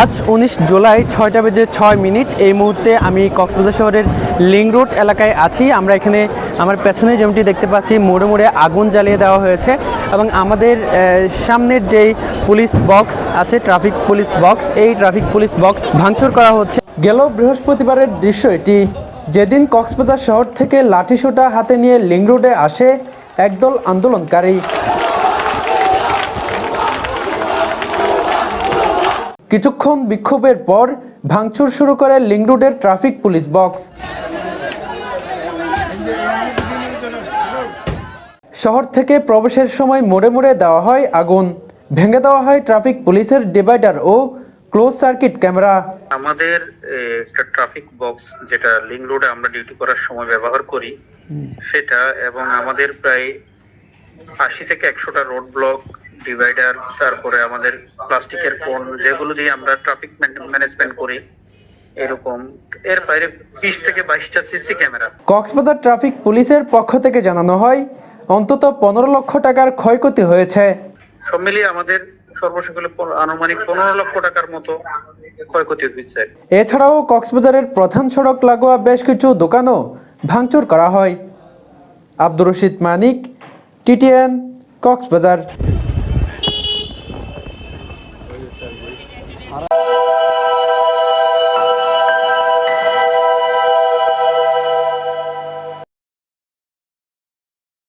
আজ উনিশ জুলাই ছয়টা বেজে ছয় মিনিট। এই মুহূর্তে আমি কক্সবাজার শহরের লিং রোড এলাকায় আছি। আমরা এখানে আমার পেছনে যেমনটি দেখতে পাচ্ছি, মোড়ে মোড়ে আগুন জ্বালিয়ে দেওয়া হয়েছে এবং আমাদের সামনের যেই পুলিশ বক্স আছে, ট্রাফিক পুলিশ বক্স, এই ট্রাফিক পুলিশ বক্স ভাঙচুর করা হচ্ছে। গেল বৃহস্পতিবারের দৃশ্য এটি। যেদিন কক্সবাজার শহর থেকে লাঠিসোটা হাতে নিয়ে লিং রোডে আসে একদল আন্দোলনকারী। কিছুক্ষণ বিক্ষোভের পর ভাঙচুর শুরু করে লিং রোডের ট্রাফিক পুলিশ বক্স। শহর থেকে প্রবেশের সময় মোড়ে মোড়ে দেওয়া হয় আগুন। ভেঙে দেওয়া হয় ট্রাফিক পুলিশের ডিভাইডার ও ক্লোজ সার্কিট ক্যামেরা। আমাদের একটা ট্রাফিক বক্স যেটা লিং রোডে আমরা ডিউটি করার সময় ব্যবহার করি সেটা এবং আমাদের প্রায় আশি থেকে একশোটা রোড ব্লক ডিভাইডার তারপরে আমাদের প্লাস্টিকের কোন যেগুলো দিয়ে আমরা ট্রাফিক ম্যানেজমেন্ট করি এরকম। এর বাইরে বিশ থেকে বাইশটা সিসি ক্যামেরা। কক্সবাজার ট্রাফিক পুলিশের পক্ষ থেকে জানানো হয় অন্তত পনেরো লক্ষ টাকার ক্ষয়ক্ষতি হয়েছে। সব মিলিয়ে আমাদের আনুমানিক পনেরো লক্ষ টাকার মতো ক্ষয়ক্ষতি হয়েছে। এছাড়াও কক্সবাজারের প্রধান সড়ক লাগোয়া বেশ কিছু দোকানও ভাঙচুর করা হয়। আব্দুর রশিদ মানিক টিটিএন কক্সবাজার। 알아.